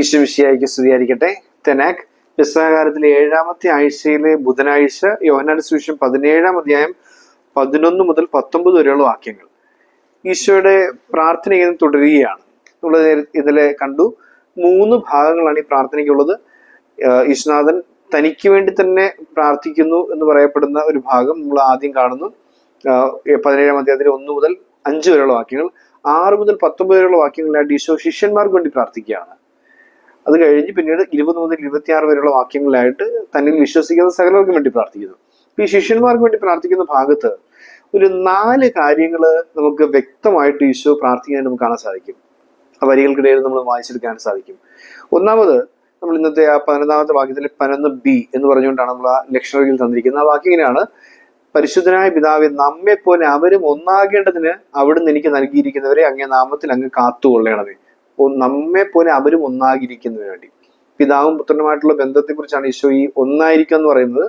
ഈശ്വവിശിയായിക്ക് സ്തുതിയായിരിക്കട്ടെ. തെനാക് പിസ്സാകാരത്തിലെ ഏഴാമത്തെ ആഴ്ചയിലെ ബുധനാഴ്ച യോഹനാട് സുവിശേഷം പതിനേഴാം അധ്യായം പതിനൊന്ന് മുതൽ പത്തൊമ്പത് വരെയുള്ള വാക്യങ്ങൾ. ഈശോയുടെ പ്രാർത്ഥന ഇങ്ങനെ തുടരുകയാണ്. നമ്മൾ ഇതിലെ കണ്ടു. മൂന്ന് ഭാഗങ്ങളാണ് ഈ പ്രാർത്ഥനയ്ക്കുള്ളത്. ഈശ്വനാഥൻ തനിക്ക് വേണ്ടി തന്നെ പ്രാർത്ഥിക്കുന്നു എന്ന് പറയപ്പെടുന്ന ഒരു ഭാഗം നമ്മൾ ആദ്യം കാണുന്നു. പതിനേഴാം അധ്യായത്തിലെ ഒന്ന് മുതൽ അഞ്ച് വരെയുള്ള വാക്യങ്ങൾ. ആറ് മുതൽ പത്തൊമ്പത് വരെയുള്ള വാക്യങ്ങളിലായിട്ട് ഈശോ ശിഷ്യന്മാർക്ക് വേണ്ടി പ്രാർത്ഥിക്കുകയാണ്. അത് കഴിഞ്ഞ് പിന്നീട് ഇരുപത് മുതൽ ഇരുപത്തിയാറ് വരെയുള്ള വാക്യങ്ങളിലായിട്ട് തന്നിൽ വിശ്വസിക്കുന്ന സകലർക്കും വേണ്ടി പ്രാർത്ഥിക്കുന്നു. ഈ ശിഷ്യന്മാർക്ക് വേണ്ടി പ്രാർത്ഥിക്കുന്ന ഭാഗത്ത് ഒരു നാല് കാര്യങ്ങൾ നമുക്ക് വ്യക്തമായിട്ട് ഈശോ പ്രാർത്ഥിക്കാൻ നമുക്ക് കാണാൻ സാധിക്കും. ആ വരികൾക്കിടയിൽ നമ്മൾ വായിച്ചെടുക്കാൻ സാധിക്കും. ഒന്നാമത് നമ്മൾ ഇന്നത്തെ ആ പതിനൊന്നാമത്തെ വാക്യത്തിൽ പതിനൊന്ന് ബി എന്ന് പറഞ്ഞുകൊണ്ടാണ് നമ്മൾ ആ ലക്ഷണറിയിൽ തന്നിരിക്കുന്നത്. ആ വാക്യം ഇങ്ങനെയാണ്. പരിശുദ്ധനായ പിതാവെ നമ്മെ പോലെ അവരും ഒന്നാകേണ്ടതിന് അവിടുന്ന് എനിക്ക് നൽകിയിരിക്കുന്നവരെ അങ്ങേ നാമത്തിൽ അങ്ങ് കാത്തുകൊള്ളണമേ. നമ്മെ പോലെ അവരും ഒന്നാകിരിക്കുന്നതിന് വേണ്ടി. പിതാവും പുത്രനുമായിട്ടുള്ള ബന്ധത്തെക്കുറിച്ചാണ് ഈശോ ഈ ഒന്നായിരിക്കുക എന്ന് പറയുന്നത്.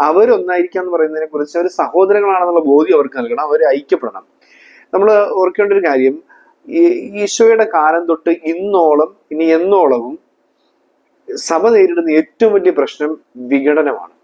അവരൊന്നായിരിക്കുക എന്ന് പറയുന്നതിനെ കുറിച്ച് അവർ സഹോദരങ്ങളാണെന്നുള്ള ബോധ്യം അവർക്ക് നൽകണം. അവർ ഐക്യപ്പെടണം. നമ്മൾ ഓർക്കേണ്ട ഒരു കാര്യം. ഈശോയുടെ കാലം തൊട്ട് ഇന്നോളം ഇനി എന്നോളവും സഭ നേരിടുന്ന ഏറ്റവും വലിയ പ്രശ്നം വിഘടനമാണ്.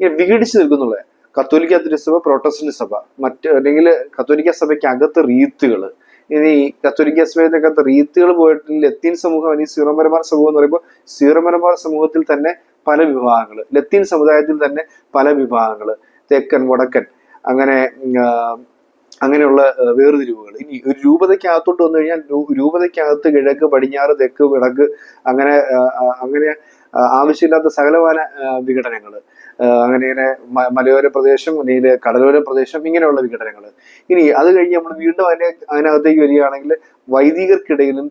ഇങ്ങനെ വിഘടിച്ചു നിൽക്കുന്നുള്ളത്. കത്തോലിക്ക തിരുസഭ പ്രൊട്ടസ്റ്റന്റ് സഭ മറ്റ് അല്ലെങ്കിൽ കത്തോലിക്ക സഭയ്ക്ക് അകത്ത് റീത്തുകൾ ഇനി കത്തോലിക്ക സഭയ്ക്കകത്ത് റീത്തുകൾ പോയിട്ട് ലത്തീൻ സമൂഹം അല്ലെങ്കിൽ സീറോമരമാർ സമൂഹം എന്ന് പറയുമ്പോൾ സീറോമരമാർ സമൂഹത്തിൽ തന്നെ പല വിഭാഗങ്ങൾ. ലത്തീൻ സമുദായത്തിൽ തന്നെ പല വിഭാഗങ്ങൾ. തെക്കൻ വടക്കൻ അങ്ങനെ അങ്ങനെയുള്ള വേർതിരിവുകൾ. ഇനി ഒരു രൂപതയ്ക്കകത്തോട്ട് വന്നു കഴിഞ്ഞാൽ രൂപതയ്ക്കകത്ത് കിഴക്ക് പടിഞ്ഞാറ് തെക്ക് വിടക്ക് അങ്ങനെ അങ്ങനെ ആവശ്യമില്ലാത്ത സകലമാന വിഘടനങ്ങൾ. അങ്ങനെ ഇങ്ങനെ മലയോര പ്രദേശം അല്ലെങ്കിൽ കടലോര പ്രദേശം ഇങ്ങനെയുള്ള വിഘടനങ്ങൾ. ഇനി അത് കഴിഞ്ഞ് നമ്മൾ വീണ്ടും അതിനെ അതിനകത്തേക്ക് വരികയാണെങ്കിൽ വൈദികർക്കിടയിലും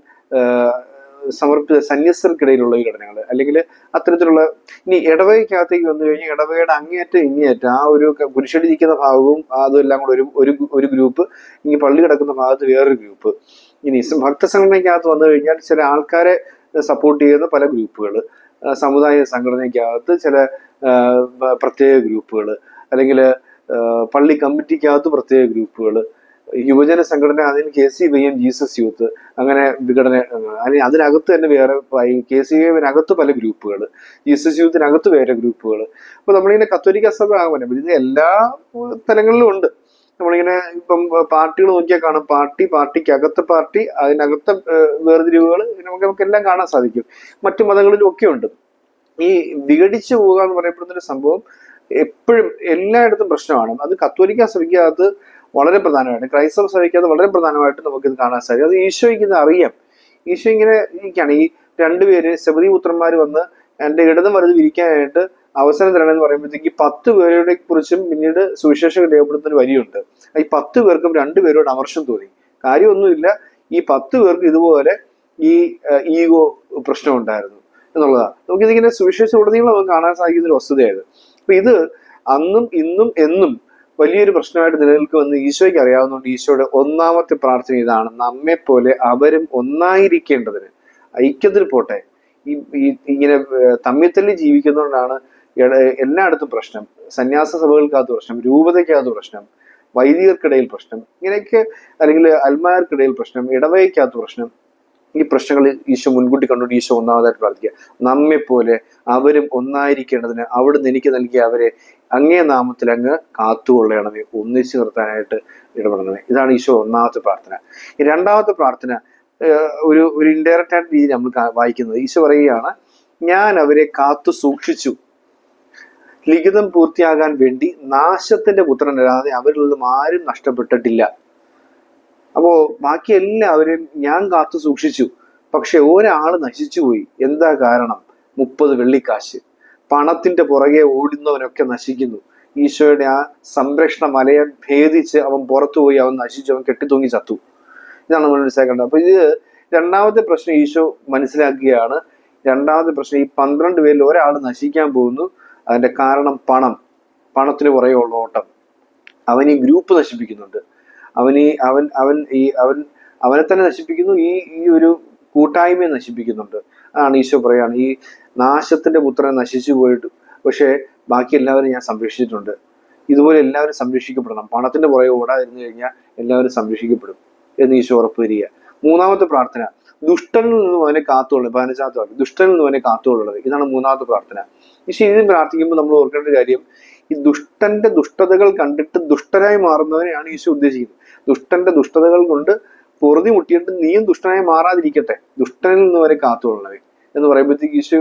സമർപ്പിത സന്യസ്തർക്കിടയിലുള്ള വിഘടനങ്ങൾ. അല്ലെങ്കിൽ അത്തരത്തിലുള്ള ഇനി ഇടവകയ്ക്കകത്തേക്ക് വന്നു കഴിഞ്ഞാൽ ഇടവകയുടെ അങ്ങേയറ്റം ഇങ്ങേയറ്റം ആ ഒരു കുരിശടിയിരിക്കുന്ന ഭാഗവും അതെല്ലാം കൂടെ ഒരു ഒരു ഒരു ഗ്രൂപ്പ് ഇനി പള്ളി കിടക്കുന്ന ഭാഗത്ത് വേറൊരു ഗ്രൂപ്പ്. ഇനി ഭക്തസംഘടനയ്ക്കകത്ത് വന്നു കഴിഞ്ഞാൽ ചില ആൾക്കാരെ സപ്പോർട്ട് ചെയ്യുന്ന പല ഗ്രൂപ്പുകൾ. സമുദായ സംഘടനയ്ക്കകത്ത് ചില പ്രത്യേക ഗ്രൂപ്പുകൾ അല്ലെങ്കിൽ പള്ളി കമ്മിറ്റിക്കകത്ത് പ്രത്യേക ഗ്രൂപ്പുകൾ യുവജന സംഘടന അതിന് K C Y M Jesus youth അങ്ങനെ വിഘടന അല്ലെങ്കിൽ അതിനകത്ത് തന്നെ വേറെ കെ സി വൈവിനകത്ത് പല ഗ്രൂപ്പുകൾ ജീസസ് യൂത്തിനകത്ത് വേറെ ഗ്രൂപ്പുകൾ അപ്പൊ നമ്മളിങ്ങനെ കത്തോലിക്ക സഭ ആകുമ്പോൾ ഇത് എല്ലാ തലങ്ങളിലും ഉണ്ട്. നമ്മളിങ്ങനെ ഇപ്പം പാർട്ടികൾ നോക്കിയാൽ കാണാം. പാർട്ടി പാർട്ടിക്ക് അകത്തെ പാർട്ടി അതിനകത്തെ വേർതിരിവുകൾ നമുക്ക് എല്ലാം കാണാൻ സാധിക്കും. മറ്റു മതങ്ങളിലും ഒക്കെ ഉണ്ട് ഈ വിഘടിച്ചു പോവുക എന്ന് പറയപ്പെടുന്ന ഒരു സംഭവം എപ്പോഴും എല്ലായിടത്തും പ്രശ്നമാണ്. അത് കത്തോലിക്ക സഭയ്ക്കകത്ത് വളരെ പ്രധാനമായിട്ട് ക്രൈസ്തവ സഭയ്ക്കകത്ത് വളരെ പ്രധാനമായിട്ട് നമുക്കിത് കാണാൻ സാധിക്കും. അത് ഈശോയ്ക്ക് ഇത് അറിയാം. ഈശോ ഇങ്ങനെ ഇരിക്കുകയാണ് ഈ രണ്ടുപേര് ശബരി പുത്രന്മാർ വന്ന് എന്റെ ഇടതും വലത് വിരിക്കാനായിട്ട് അവസരം തരണമെന്ന് പറയുമ്പോഴത്തേക്ക് ഈ പത്ത് പേരുടെ കുറിച്ചും പിന്നീട് സുവിശേഷം രേഖപ്പെടുത്തുന്ന ഒരു വരിയുണ്ട്. ഈ പത്ത് പേർക്കും രണ്ടുപേരോട് അമർഷം തോന്നി. കാര്യമൊന്നുമില്ല. ഈ പത്ത് പേർക്ക് ഇതുപോലെ ഈ ഈഗോ പ്രശ്നം ഉണ്ടായിരുന്നു എന്നുള്ളതാണ്. നമുക്കിതിങ്ങനെ സുവിശേഷം ഉടനീളം നമുക്ക് കാണാൻ സാധിക്കുന്ന ഒരു വസ്തുതയായത് അപ്പൊ ഇത് അന്നും ഇന്നും എന്നും വലിയൊരു പ്രശ്നമായിട്ട് നിലനിൽക്കുമെന്ന് ഈശോയ്ക്ക് അറിയാവുന്നതുകൊണ്ട് ഈശോയുടെ ഒന്നാമത്തെ പ്രാർത്ഥന ഇതാണ്. നമ്മെ പോലെ അവരും ഒന്നായിരിക്കേണ്ടതിന് ഐക്യത്തിൽ പോട്ടെ. ഈ ഇങ്ങനെ തമ്മിത്തല്ലി ജീവിക്കുന്നതുകൊണ്ടാണ് എല്ലായിടത്തും പ്രശ്നം. സന്യാസ സഭകൾക്കകത്ത് പ്രശ്നം രൂപതയ്ക്കകത്ത് പ്രശ്നം വൈദികർക്കിടയിൽ പ്രശ്നം ഇങ്ങനെയൊക്കെ അല്ലെങ്കിൽ അൽമാർക്കിടയിൽ പ്രശ്നം ഇടവയ്ക്കകത്ത് പ്രശ്നം. ഈ പ്രശ്നങ്ങൾ ഈശോ മുൻകൂട്ടി കണ്ടുകൊണ്ട് ഈശോ ഒന്നാമതായിട്ട് പ്രാർത്ഥിക്കുക. നമ്മെ പോലെ അവരും ഒന്നായിരിക്കേണ്ടതിന് അവിടുന്ന് എനിക്ക് നൽകിയ അവരെ അങ്ങേ നാമത്തിൽ അങ്ങ് കാത്തുകൊള്ളണമേ. ഒന്നിച്ചു നിർത്താനായിട്ട് ഇടപെടണമേ. ഇതാണ് ഈശോ ഒന്നാമത്തെ പ്രാർത്ഥന. രണ്ടാമത്തെ പ്രാർത്ഥന ഒരു ഒരു ഇൻഡയറക്റ്റ് ആയിട്ട് രീതിയിൽ നമ്മൾ വായിക്കുന്നത്. ഈശോ പറയുകയാണ് ഞാൻ അവരെ കാത്തു സൂക്ഷിച്ചു. ലിഖിതം പൂർത്തിയാകാൻ വേണ്ടി നാശത്തിന്റെ പുത്രനല്ലാതെ അവരിൽ നിന്നും ആരും നഷ്ടപ്പെട്ടിട്ടില്ല. അപ്പോ ബാക്കി എല്ലാവരെയും ഞാൻ കാത്തു സൂക്ഷിച്ചു. പക്ഷെ ഒരാൾ നശിച്ചുപോയി എന്താ കാരണം? മുപ്പത് വെള്ളിക്കാശ്. പണത്തിന്റെ പുറകെ ഓടുന്നവനൊക്കെ നശിക്കുന്നു. ഈശോയുടെ ആ സംരക്ഷണ മലയെ ഭേദിച്ച് അവൻ പുറത്തുപോയി അവൻ നശിച്ചു അവൻ കെട്ടിത്തൂങ്ങി ചത്തു. ഇതാണ് നമ്മൾ മനസ്സിലാക്കേണ്ടത് അപ്പൊ ഇത് രണ്ടാമത്തെ പ്രശ്നം ഈശോ മനസ്സിലാക്കുകയാണ്. രണ്ടാമത്തെ പ്രശ്നം ഈ പന്ത്രണ്ട് പേരിൽ ഒരാൾ നശിക്കാൻ പോകുന്നു. അതിന്റെ കാരണം പണം. പണത്തിന് പുറകെ ഉള്ള ഓട്ടം. അവൻ ഈ ഗ്രൂപ്പ് നശിപ്പിക്കുന്നുണ്ട്. അവൻ ഈ അവൻ അവൻ ഈ അവൻ അവനെ തന്നെ നശിപ്പിക്കുന്നു. ഈ ഈ ഒരു കൂട്ടായ്മയെ നശിപ്പിക്കുന്നുണ്ട്. അതാണ് ഈശോ പറയാണ് ഈ നാശത്തിന്റെ പുത്രൻ നശിച്ചു പോയിട്ട് പക്ഷേ ബാക്കി എല്ലാവരും ഞാൻ സംരക്ഷിച്ചിട്ടുണ്ട്. ഇതുപോലെ എല്ലാവരും സംരക്ഷിക്കപ്പെടണം. പണത്തിന്റെ പുറകെ ഓടാതിരുന്നു കഴിഞ്ഞാൽ എല്ലാവരും സംരക്ഷിക്കപ്പെടും എന്ന് ഈശോ ഉറപ്പ് വരിക മൂന്നാമത്തെ പ്രാർത്ഥന. ദുഷ്ടനിൽ നിന്നും അവനെ കാത്തുകൊള്ളു പതിനഞ്ചാമത്തെ വാക്യം ദുഷ്ടനിൽ നിന്നും അവനെ കാത്തുകൊള്ളുന്നത് ഇതാണ് മൂന്നാമത്തെ പ്രാർത്ഥന. ഈ ശരീരം പ്രാർത്ഥിക്കുമ്പോൾ നമ്മൾ ഓർക്കേണ്ട കാര്യം ഈ ദുഷ്ടന്റെ ദുഷ്ടതകൾ കണ്ടിട്ട് ദുഷ്ടനായി മാറുന്നവനെയാണ് ഈശോ ഉദ്ദേശിക്കുന്നത്. ദുഷ്ടന്റെ ദുഷ്ടതകൾ കൊണ്ട് പൊറുതി മുട്ടിയിട്ട് നീയും ദുഷ്ടനായി മാറാതിരിക്കട്ടെ. ദുഷ്ടനിൽ നിന്ന് വരെ കാത്തുകൊള്ളണവേ എന്ന് പറയുമ്പോഴത്തേക്ക് ഈശോ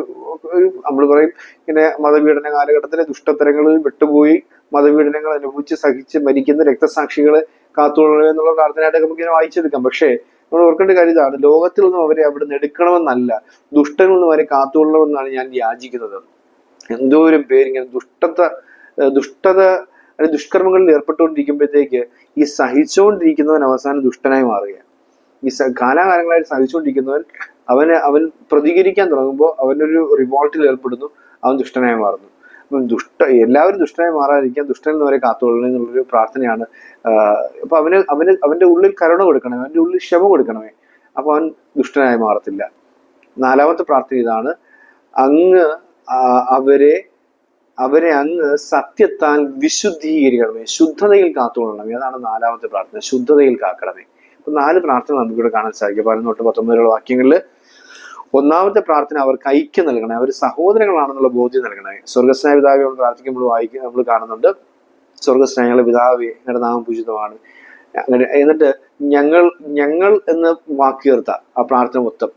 നമ്മൾ പറയും ഇങ്ങനെ മതപീഡന കാലഘട്ടത്തിലെ ദുഷ്ടത്തരങ്ങളിൽ വിട്ടുപോയി മതപീഡനങ്ങൾ അനുഭവിച്ച് സഹിച്ച് മരിക്കുന്ന രക്തസാക്ഷികളെ കാത്തുകൊള്ളണമേ എന്നുള്ള പ്രാർത്ഥനയായിട്ട് നമുക്ക് ഇങ്ങനെ വായിച്ചെടുക്കാം. പക്ഷേ നമ്മൾ ഓർക്കേണ്ട കാര്യം ഇതാണ്. ലോകത്തിൽ നിന്നും അവരെ അവിടെ നിന്ന് എടുക്കണമെന്നല്ല. ദുഷ്ടനിൽ നിന്നും അവരെ കാത്തുകൊള്ളണമെന്നാണ് ഞാൻ യാചിക്കുന്നത്. എന്തോരം പേരിങ്ങനെ ദുഷ്ടത ദുഷ്ടത അല്ലെങ്കിൽ ദുഷ്കർമ്മങ്ങളിൽ ഏർപ്പെട്ടുകൊണ്ടിരിക്കുമ്പോഴത്തേക്ക് ഈ സഹിച്ചുകൊണ്ടിരിക്കുന്നവൻ അവസാനം ദുഷ്ടനായി മാറുകയാണ്. ഈ കാലാകാലങ്ങളായി സഹിച്ചുകൊണ്ടിരിക്കുന്നവൻ അവന് അവൻ പ്രതികരിക്കാൻ തുടങ്ങുമ്പോൾ അവനൊരു റിവോൾട്ടിൽ ഏർപ്പെടുന്നു അവൻ ദുഷ്ടനായി മാറുന്നു. ദുഷ്ട എല്ലാവരും ദുഷ്ടനായി മാറാതിരിക്കാൻ ദുഷ്ടനിൽ നിന്ന് വരെ കാത്തുകൊള്ളണം എന്നുള്ളൊരു പ്രാർത്ഥനയാണ്. അപ്പോൾ അപ്പൊ അവന് അവന് അവന്റെ ഉള്ളിൽ കരുണ കൊടുക്കണമേ അവന്റെ ഉള്ളിൽ ക്ഷമ കൊടുക്കണമേ. അപ്പൊ അവൻ ദുഷ്ടനായി മാറത്തില്ല. നാലാമത്തെ പ്രാർത്ഥന ഇതാണ്. അങ്ങ് അവരെ അവരെ അങ്ങ് സത്യത്താൽ വിശുദ്ധീകരിക്കണമേ ശുദ്ധതയിൽ കാത്തുകൊള്ളണമേ. അതാണ് നാലാമത്തെ പ്രാർത്ഥന ശുദ്ധതയിൽ കാക്കണമേ. അപ്പൊ നാല് പ്രാർത്ഥന നമുക്കിവിടെ കാണാൻ സാധിക്കും. പതിനൊന്ന് തൊട്ട് പത്തൊമ്പതിലുള്ള വാക്യങ്ങളിൽ ഒന്നാമത്തെ പ്രാർത്ഥന അവർക്ക് ഐക്യം നൽകണേ അവർ സഹോദരങ്ങളാണെന്നുള്ള ബോധ്യം നൽകണേ. സ്വർഗസ്നായ പിതാവെ നമ്മൾ പ്രാർത്ഥിക്കുമ്പോൾ വായിക്കും നമ്മൾ കാണുന്നുണ്ട്. സ്വർഗസ്നായങ്ങളുടെ പിതാവ് ഞങ്ങളുടെ നാമം പൂജിതമാണ്. അങ്ങനെ എന്നിട്ട് ഞങ്ങൾ ഞങ്ങൾ എന്ന് വാക്ക് ചേർത്ത ആ പ്രാർത്ഥന മൊത്തം.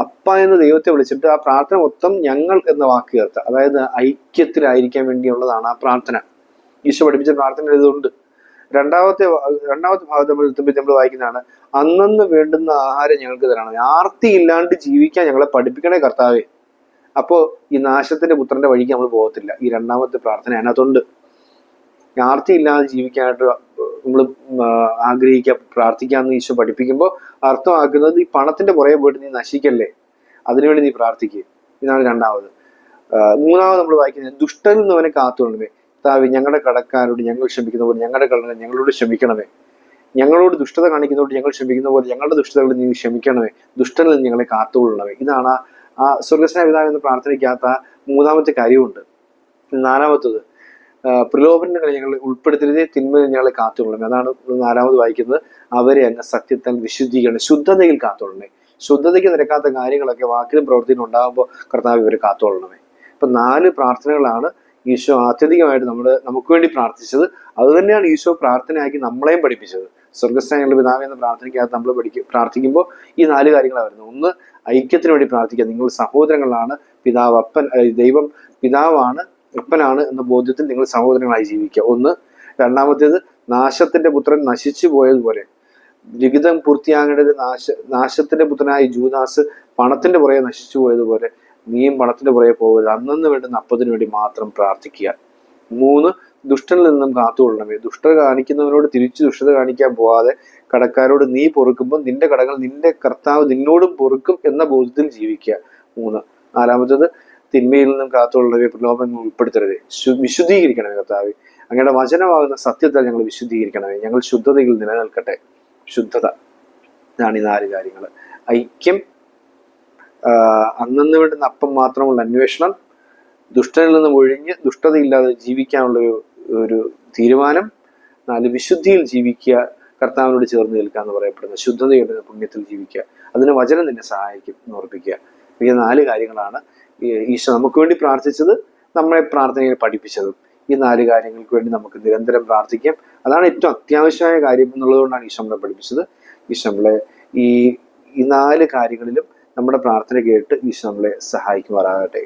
അപ്പ എന്ന ദൈവത്തെ വിളിച്ചിട്ട് ആ പ്രാർത്ഥന മൊത്തം ഞങ്ങൾ എന്ന വാക്ക് ചേർത്ത അതായത് ഐക്യത്തിലായിരിക്കാൻ വേണ്ടിയുള്ളതാണ് ആ പ്രാർത്ഥന. ഈശോ പഠിപ്പിച്ച പ്രാർത്ഥന ഇതുണ്ട്. രണ്ടാമത്തെ രണ്ടാമത്തെ ഭാഗത്ത് നമ്മൾ എത്തുമ്പോൾ നമ്മൾ വായിക്കുന്നതാണ് അന്നന്ന് വേണ്ടുന്ന ആഹാരം ഞങ്ങൾക്ക് തരണം. ആർത്തി ഇല്ലാണ്ട് ജീവിക്കാൻ ഞങ്ങളെ പഠിപ്പിക്കണേ കർത്താവേ. അപ്പോ ഈ നാശത്തിന്റെ പുത്രന്റെ വഴിക്ക് നമ്മൾ പോകത്തില്ല. ഈ രണ്ടാമത്തെ പ്രാർത്ഥന അതിനകത്തുണ്ട്. ആർത്തി ഇല്ലാതെ ജീവിക്കാനായിട്ട് നമ്മൾ ആഗ്രഹിക്കുക പ്രാർത്ഥിക്കാമെന്ന് ഈശോ പഠിപ്പിക്കുമ്പോൾ അർത്ഥമാക്കുന്നത് ഈ പണത്തിന്റെ പുറകെ പോയിട്ട് നീ നശിക്കല്ലേ? അതിനുവേണ്ടി നീ പ്രാർത്ഥിക്കുക ഇതാണ് രണ്ടാമത്. മൂന്നാമത് നമ്മൾ വായിക്കുന്നത് ദുഷ്ടനിൽ നിന്ന് അവനെ കാത്തുകൊള്ളണമേ താവി ഞങ്ങളുടെ കടക്കാരോട് ഞങ്ങൾ ക്ഷമിക്കുന്ന പോലെ ഞങ്ങളുടെ കടനെ ഞങ്ങളോട് ക്ഷമിക്കണമേ. ഞങ്ങളോട് ദുഷ്ടത കാണിക്കുന്നതോട് ഞങ്ങൾ ക്ഷമിക്കുന്ന പോലെ ഞങ്ങളുടെ ദുഷ്ടതകൾ നീ ക്ഷമിക്കണമേ. ദുഷ്ടനിൽ ഞങ്ങളെ കാത്തുകൊള്ളണമേ. ഇതാണ് ആ- ആ എന്ന് പ്രാർത്ഥനയ്ക്കകത്ത് മൂന്നാമത്തെ കാര്യമുണ്ട്. നാലാമത്തത് പ്രലോഭനങ്ങളെ ഞങ്ങൾ ഉൾപ്പെടുത്തരുതേ തിന്മയിൽ ഞങ്ങളെ കാത്തുകൊള്ളണമേ. അതാണ് നാലാമത് വായിക്കുന്നത്. അവരെ അങ്ങ് സത്യത്താൽ വിശുദ്ധീകരണം ശുദ്ധതയിൽ കാത്തുകൊള്ളണമേ. ശുദ്ധതയ്ക്ക് നിരക്കാത്ത കാര്യങ്ങളൊക്കെ വാക്കിലും പ്രവർത്തിയിലും ഉണ്ടാകുമ്പോൾ കർത്താവ് ഇവരെ കാത്തുകൊള്ളണമേ. ഇപ്പം നാല് പ്രാർത്ഥനകളാണ് ഈശോ ആത്യന്തികമായിട്ട് നമ്മൾ നമുക്ക് വേണ്ടി പ്രാർത്ഥിച്ചത് അത് തന്നെയാണ് ഈശോ പ്രാർത്ഥനയാക്കി നമ്മളെയും പഠിപ്പിച്ചത്. സ്വർഗസ്ഥാനങ്ങളുടെ പിതാവ് എന്ന പ്രാർത്ഥനയ്ക്കകത്ത് നമ്മൾ പഠിക്കും പ്രാർത്ഥിക്കുമ്പോൾ ഈ നാല് കാര്യങ്ങളാണ് വരുന്നത്. ഒന്ന് ഐക്യത്തിന് വേണ്ടി പ്രാർത്ഥിക്കുക. നിങ്ങൾ സഹോദരങ്ങളാണ് പിതാവ് അപ്പൻ ദൈവം പിതാവാണ് അപ്പനാണ് എന്ന ബോധ്യത്തിൽ നിങ്ങൾ സഹോദരങ്ങളായി ജീവിക്കുക. ഒന്ന് രണ്ടാമത്തേത് നാശത്തിന്റെ പുത്രൻ നശിച്ചു പോയതുപോലെ. ലിഖിതം പൂർത്തിയാകേണ്ടത് നാശ നാശത്തിന്റെ പുത്രനായ ജൂദാസ് പണത്തിന്റെ പുറകെ നശിച്ചു പോയതുപോലെ. നീയും പണത്തിന്റെ പുറകെ പോകരുത്. അന്നന്ന് വേണ്ടുന്ന അപ്പത്തിന് വേണ്ടി മാത്രം പ്രാർത്ഥിക്കുക. മൂന്ന് ദുഷ്ടനിൽ നിന്നും കാത്തുകൊള്ളണമേ. ദുഷ്ടത കാണിക്കുന്നവനോട് തിരിച്ചു ദുഷ്ടത കാണിക്കാൻ പോവാതെ കടക്കാരോട് നീ പൊറുക്കുമ്പോൾ നിന്റെ കടകൾ നിന്റെ കർത്താവ് നിന്നോടും പൊറുക്കും എന്ന ബോധത്തിൽ ജീവിക്കുക. മൂന്ന് നാലാമത്തത് തിന്മയിൽ നിന്നും കാത്തുകൊള്ളണമേ. പ്രലോഭനങ്ങൾ ഉൾപ്പെടുത്തരുതേ. വിശുദ്ധീകരിക്കണമേ കർത്താവ്. അങ്ങയുടെ വചനമാകുന്ന സത്യത്തെ ഞങ്ങൾ വിശുദ്ധീകരിക്കണമേ. ഞങ്ങൾ ശുദ്ധതയിൽ നിലനിൽക്കട്ടെ. ശുദ്ധത. ഇതാണ് ഈ നാല് കാര്യങ്ങൾ ഐക്യം അന്നന്ന് വേണ്ടുന്ന അപ്പം മാത്രമുള്ള അന്വേഷണം ദുഷ്ടനിൽ നിന്നും ഒഴിഞ്ഞ് ദുഷ്ടതയില്ലാതെ ജീവിക്കാനുള്ള ഒരു ഒരു തീരുമാനം നാല് വിശുദ്ധിയിൽ ജീവിക്കുക കർത്താവിനോട് ചേർന്ന് നിൽക്കുക എന്ന് പറയപ്പെടുന്ന ശുദ്ധതയുടെ പുണ്യത്തിൽ ജീവിക്കുക അതിന് വചനം നിന്നെ സഹായിക്കും എന്ന് ഓർപ്പിക്കുക ഈ നാല് കാര്യങ്ങളാണ് ഈശോ നമുക്ക് വേണ്ടി പ്രാർത്ഥിച്ചത് നമ്മളെ പ്രാർത്ഥനയിൽ പഠിപ്പിച്ചതും. ഈ നാല് കാര്യങ്ങൾക്ക് വേണ്ടി നമുക്ക് നിരന്തരം പ്രാർത്ഥിക്കാം. അതാണ് ഏറ്റവും അത്യാവശ്യമായ കാര്യം എന്നുള്ളതുകൊണ്ടാണ് ഈശോ നമ്മളെ പഠിപ്പിച്ചത്. ഈശോ നമ്മളെ ഈ ഈ നാല് കാര്യങ്ങളിലും നമ്മുടെ പ്രാർത്ഥന കേട്ട് ഈശോ നമ്മളെ സഹായിക്കുമാറാകട്ടെ.